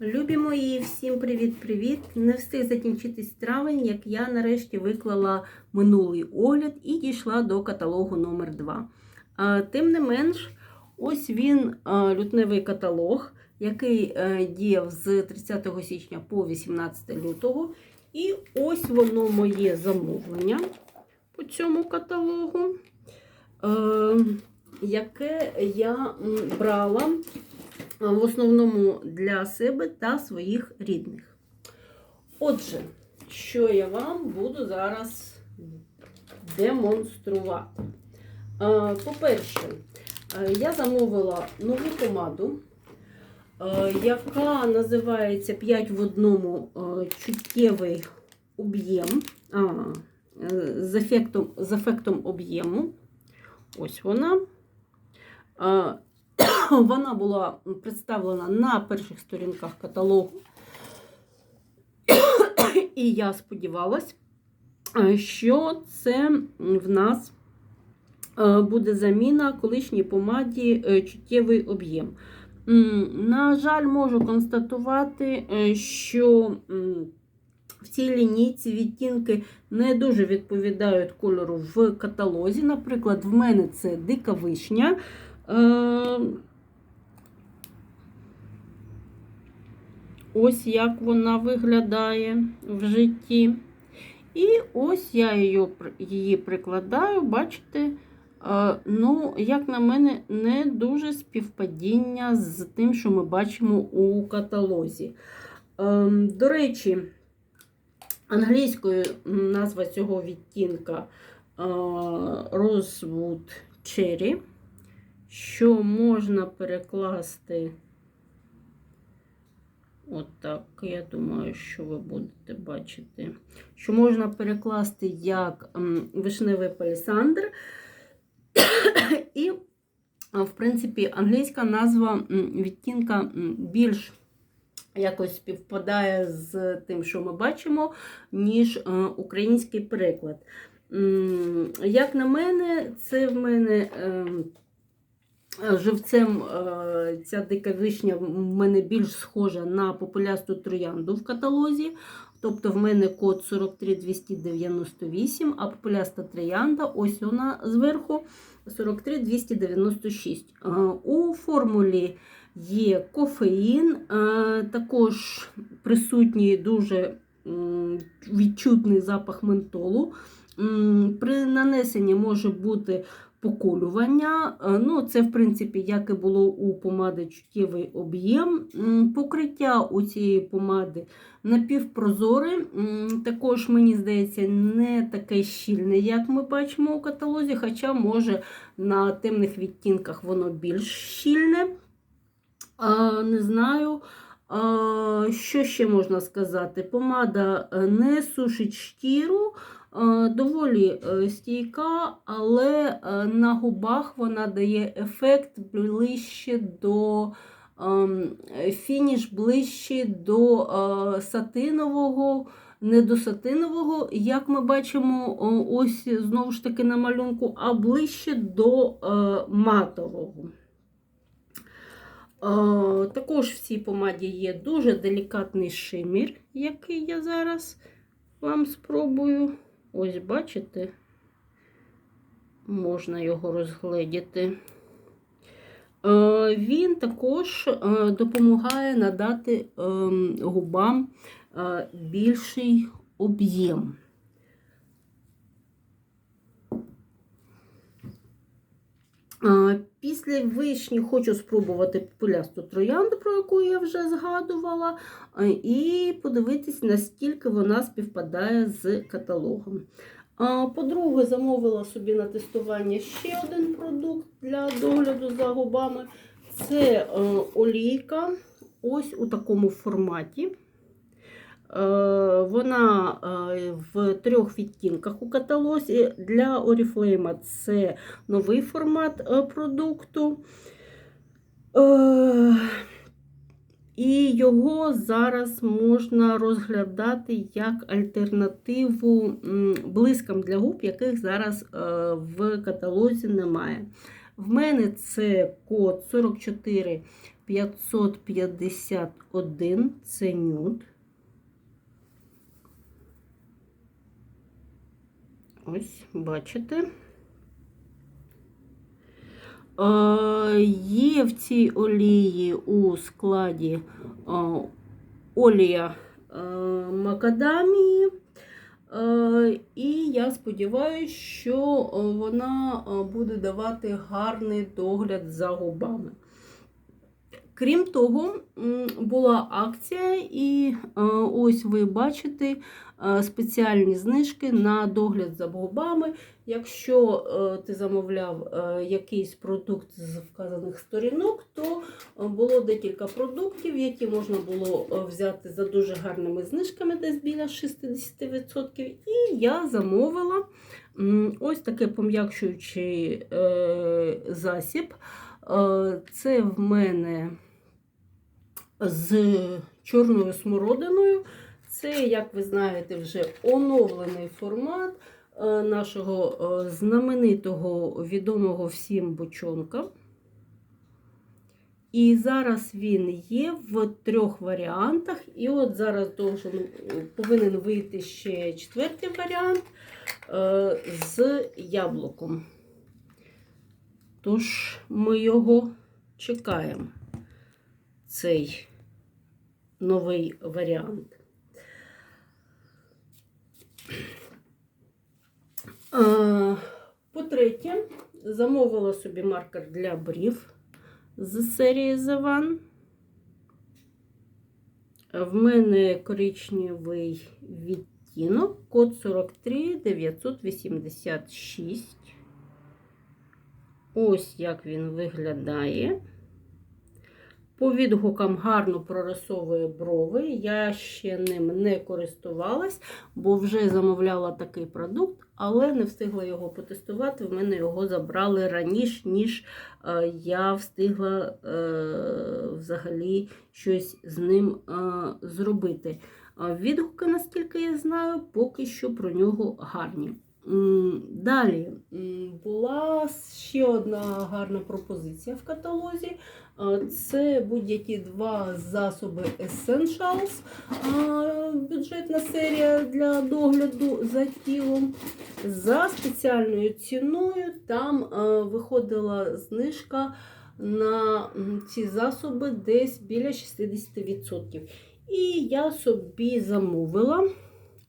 Любі мої, всім привіт-привіт! Не встиг закінчитись травень, як я нарешті виклала минулий огляд і дійшла до каталогу номер 2 Тим не менш, ось він, лютневий каталог, який е, діяв з 30 січня по 18 лютого. І ось воно моє замовлення по цьому каталогу, е, яке я брала в основному для себе та своїх рідних. Отже, що я вам буду зараз демонструвати. По-перше, я замовила нову помаду, яка називається 5 в одному чуттєвий об'єм з ефектом, з ефектом об'єму. Ось вона. Е, вона була представлена на перших сторінках каталогу. І я сподівалась, що це в нас е, буде заміна колишній помаді е, чуттєвий об'єм. На жаль, можу констатувати, е, що в цій лінійці відтінки не дуже відповідають кольору в каталозі. Наприклад, в мене це дика вишня. Ось як вона виглядає в житті. І ось я її, її прикладаю, бачите, ну, як на мене, не дуже співпадіння з тим, що ми бачимо у каталозі. Е, До речі, англійською назва цього відтінка е, Rosewood Cherry, що можна перекласти. Отак, я думаю, що ви будете бачити, що можна перекласти як вишневий палісандр. І, в принципі, англійська назва відтінка більш якось співпадає з тим, що ми бачимо, ніж е, український переклад. Як на мене, це в мене. Ем, Живцем е, ця дика вишня в мене більш схожа на популясту троянду в каталозі. Тобто в мене код 43298, а популяста троянда, ось вона зверху 43296. Е, У формулі є кофеїн, е, також присутній дуже відчутний запах ментолу. При нанесенні може бути поколювання. Ну, Це, в принципі, як і було у помади чуттєвий об'єм. Покриття у цієї помади напівпрозоре. Також, мені здається, не таке щільне, як ми бачимо у каталозі, хоча, може, на темних відтінках воно більш щільне. Не знаю. Що ще можна сказати? Помада не сушить шкіру. Доволі е, стійка, але е, на губах вона дає ефект ближче до ем, фініш ближче до е, сатинового, не до сатинового, як ми бачимо, ось знову ж таки на малюнку, а ближче до матового. Також в цій помаді є дуже делікатний шимір, який я зараз вам спробую. Ось, бачите, можна його розгледіти. Е, він також е, допомагає надати ем, губам е, більший об'єм. Після вишні хочу спробувати популясту троянду, про яку я вже згадувала, і подивитись, наскільки вона співпадає з каталогом. По-друге, замовила собі на тестування ще один продукт для догляду за губами. Це е, олійка, ось у такому форматі. Е, вона е, в трьох відтінках у каталозі. Для Oriflame це новий формат е, продукту. І його зараз можна розглядати як альтернативу блискам для губ, яких зараз в каталозі немає. В мене це код 44 551 це нюд. Ось, бачите. Є в цій олії у складі олія макадамії. І я сподіваюся, що вона буде давати гарний догляд за губами. Крім того, була акція, і е, ось ви бачите е, спеціальні знижки на догляд за губами. Якщо е, ти замовляв якийсь продукт з вказаних сторінок, то було декілька продуктів, які можна було взяти за дуже гарними знижками, десь біля 60%. І я замовила ось таке пом'якшуючий засіб. Це в мене з чорною смородиною. Це, як ви знаєте, вже оновлений формат е, нашого е, знаменитого відомого всім бочонка. І зараз він є в трьох варіантах. І от зараз должен, повинен вийти ще четвертий варіант е, з яблуком. Тож ми його чекаємо, цей новий варіант. По-третє, замовила собі маркер для брів з серії The One. В мене коричневий відтінок, код 43 986. Ось як він виглядає. По відгукам гарно прорисовує брови. Я ще ним не користувалась, бо вже замовляла такий продукт, але не встигла його потестувати. В мене його забрали раніше, ніж е, я встигла е, взагалі щось з ним е, зробити. Відгуки, наскільки я знаю, поки що про нього гарні. Далі була ще одна гарна пропозиція в каталозі. Це будь-які два засоби Essentials, бюджетна серія для догляду за тілом. За спеціальною ціною там виходила знижка на ці засоби десь біля 60%. І я собі замовила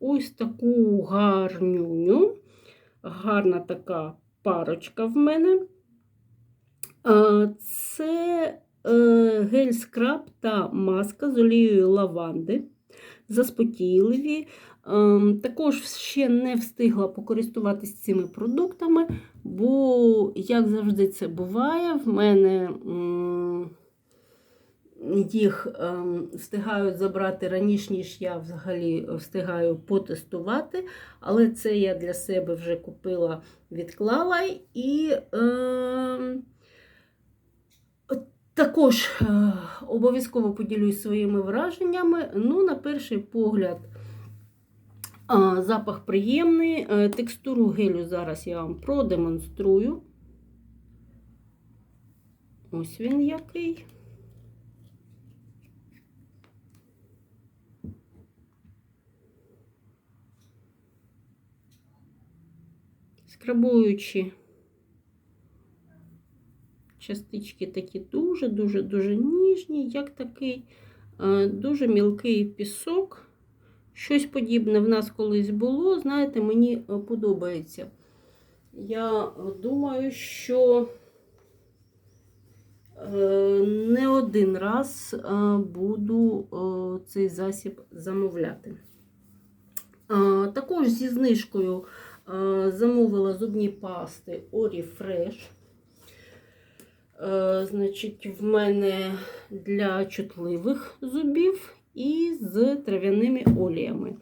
ось таку гарнюню. Гарна така парочка в мене. Це е, гель-скраб та маска з олією лаванди. Заспокійливі. Ем, Також ще не встигла покористуватись цими продуктами, бо, як завжди, це буває, в мене їх ем, встигають забрати раніше, ніж я взагалі встигаю потестувати. Але це я для себе вже купила, відклала і. Ем, також е, обов'язково поділюсь своїми враженнями. Ну, на перший погляд, е, запах приємний. Е, текстуру гелю зараз я вам продемонструю. Ось він який. Скрабуючи частички такі дуже-дуже-дуже ніжні, як такий е, дуже мілкий пісок. Щось подібне в нас колись було, знаєте, мені е, подобається. Я думаю, що е, не один раз буду цей засіб замовляти. Також зі знижкою замовила зубні пасти Orifresh. Е, Значить, в мене для чутливих зубів і з трав'яними оліями.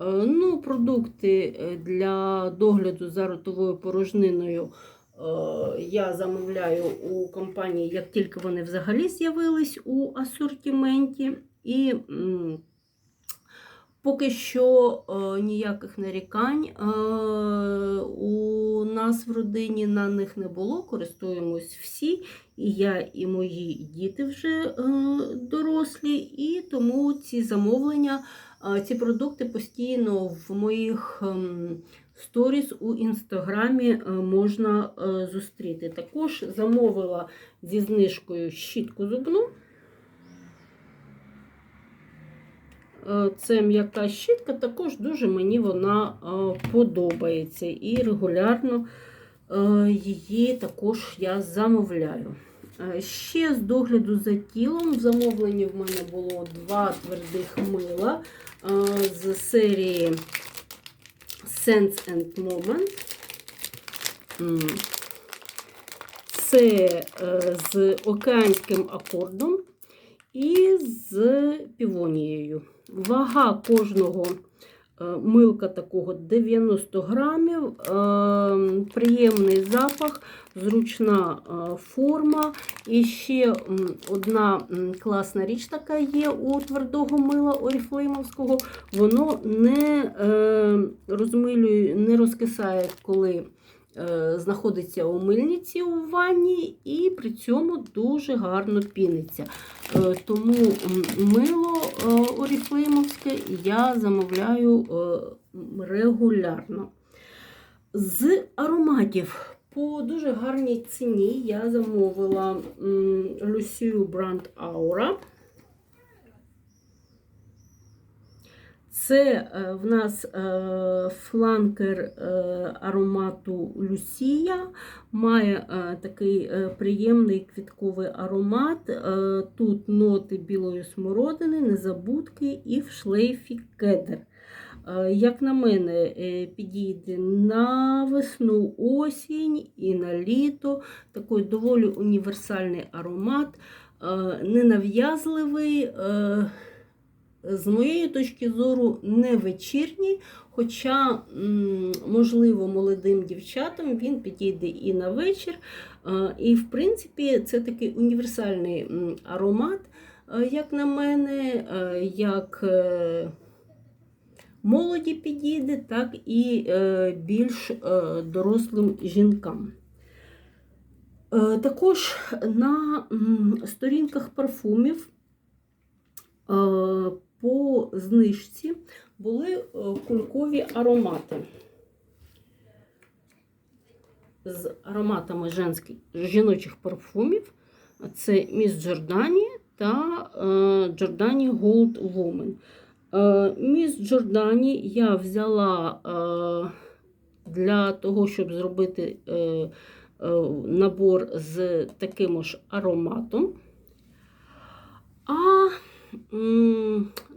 Е, Ну, Продукти для догляду за ротовою порожниною е, я замовляю у компанії, як тільки вони взагалі з'явились у асортименті. І Поки що е, ніяких нарікань е, у нас в родині на них не було. Користуємось всі, і я, і мої діти вже е, дорослі, і тому ці замовлення, е, ці продукти постійно в моїх ем, сторіс у інстаграмі е, можна е, зустріти. Також замовила зі знижкою щітку зубну. Е, Це м'яка щітка, також дуже мені вона е, подобається. І регулярно е, її також я замовляю. Е, Ще з догляду за тілом в замовленні в мене було два твердих мила е, з серії Sense and Moment. Це е, з океанським акордом і з півонією. Вага кожного е, милка такого 90 грамів, е, приємний запах, зручна е, форма. І ще одна класна річ така є у твердого мила оріфлеймовського. Воно не розмилює, не розкисає, коли знаходиться у мильниці у ванні, і при цьому дуже гарно піниться. Е, Тому мило е, оріфлеймовське я замовляю е, регулярно. З ароматів по дуже гарній ціні я замовила Люсію Бранд Aura. Це е, в нас е, фланкер е, аромату Люсія, має такий приємний квітковий аромат. Тут ноти білої смородини, незабудки і в шлейфі кедр. Як на мене, підійде на весну, осінь і на літо. Такий доволі універсальний аромат, ненав'язливий. З моєї точки зору, не вечірній, хоча, можливо, молодим дівчатам він підійде і на вечір. І, в принципі, це такий універсальний аромат, е, як на мене, е, як е, молоді підійде, так і більш дорослим жінкам. Також на сторінках парфумів по знижці були е, кулькові аромати з ароматами женських, жіночих парфумів. Це Міс Джордані та е, Джордані Gold Woman. Е, Міс Джордані я взяла для того, щоб зробити набор з таким ж ароматом. А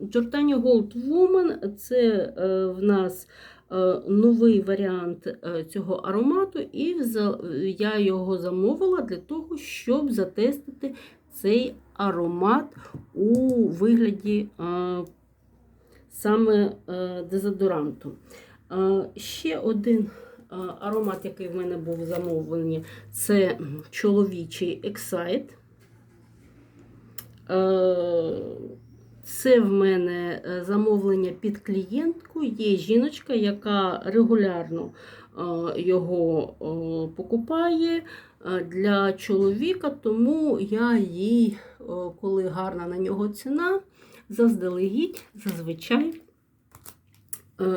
Giordani Gold Woman це е, в нас е, новий варіант е, цього аромату, і я його замовила для того, щоб затестити цей аромат у вигляді саме дезодоранту. Ще один аромат, який в мене був замовлений, це чоловічий Excite. Е, Це в мене е, замовлення під клієнтку. Є жіночка, яка регулярно е, його покупає для чоловіка, тому я їй, коли гарна на нього ціна, заздалегідь зазвичай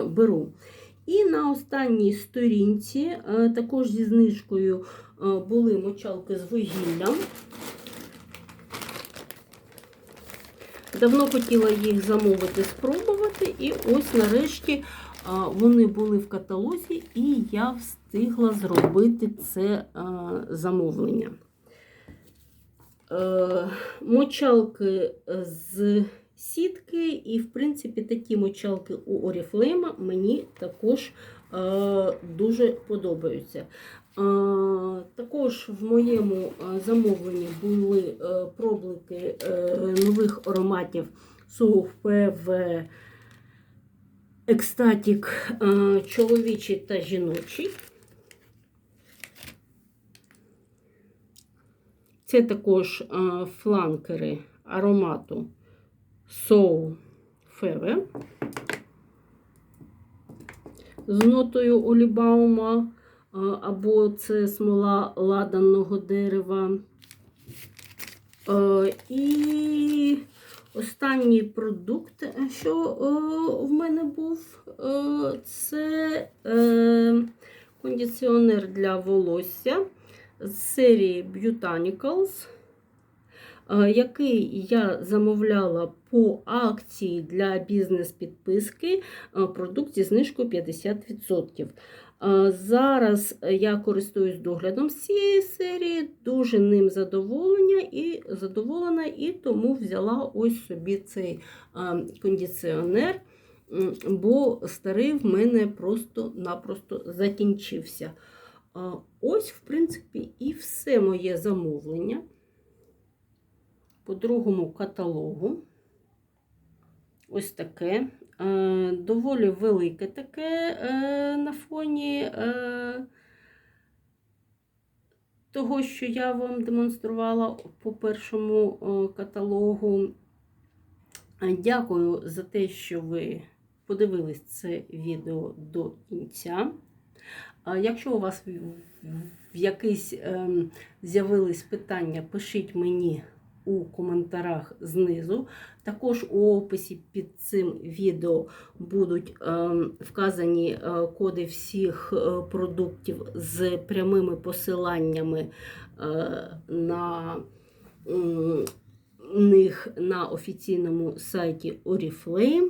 беру. І на останній сторінці, також зі знижкою, були мочалки з вугіллям. Давно хотіла їх замовити, спробувати, і ось нарешті вони були в каталозі, і я встигла зробити це замовлення. Е, Мочалки з сітки, і, в принципі, такі мочалки у Oriflame мені також е, дуже подобаються. Е, Також в моєму е, замовленні були е, проблики е, нових ароматів Соуфпе в екстатік е, чоловічий та жіночий. Це також е, фланкери аромату Soul Feve. З нотою олібаума, або це смола ладаного дерева. Е, І останній продукт, що е, в мене був, е, це е, кондиціонер для волосся з серії Botanicals, е, який я замовляла по акції для бізнес-підписки е, продукт зі знижкою 50%. Е, Зараз я користуюсь доглядом цієї серії, дуже ним задоволення і задоволена, і тому взяла ось собі цей е, кондиціонер, бо старий в мене просто-напросто закінчився. Е, Ось, в принципі, і все моє замовлення по другому каталогу. Ось таке. Е, Доволі велике таке е, на фоні е, того, що я вам демонструвала по першому каталогу. Дякую за те, що ви подивились це відео до кінця. Якщо у вас в якісь ем, з'явились питання, пишіть мені у коментарях знизу. Також у описі під цим відео будуть ем, вказані е, коди всіх е, продуктів з прямими посиланнями е, на них на офіційному сайті Oriflame.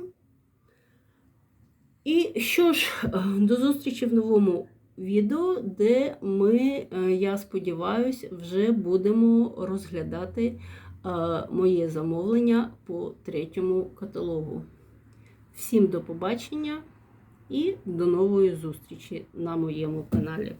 І що ж, до зустрічі в новому відео, де ми, я сподіваюся, вже будемо розглядати моє замовлення по третьому каталогу. Всім до побачення і до нової зустрічі на моєму каналі.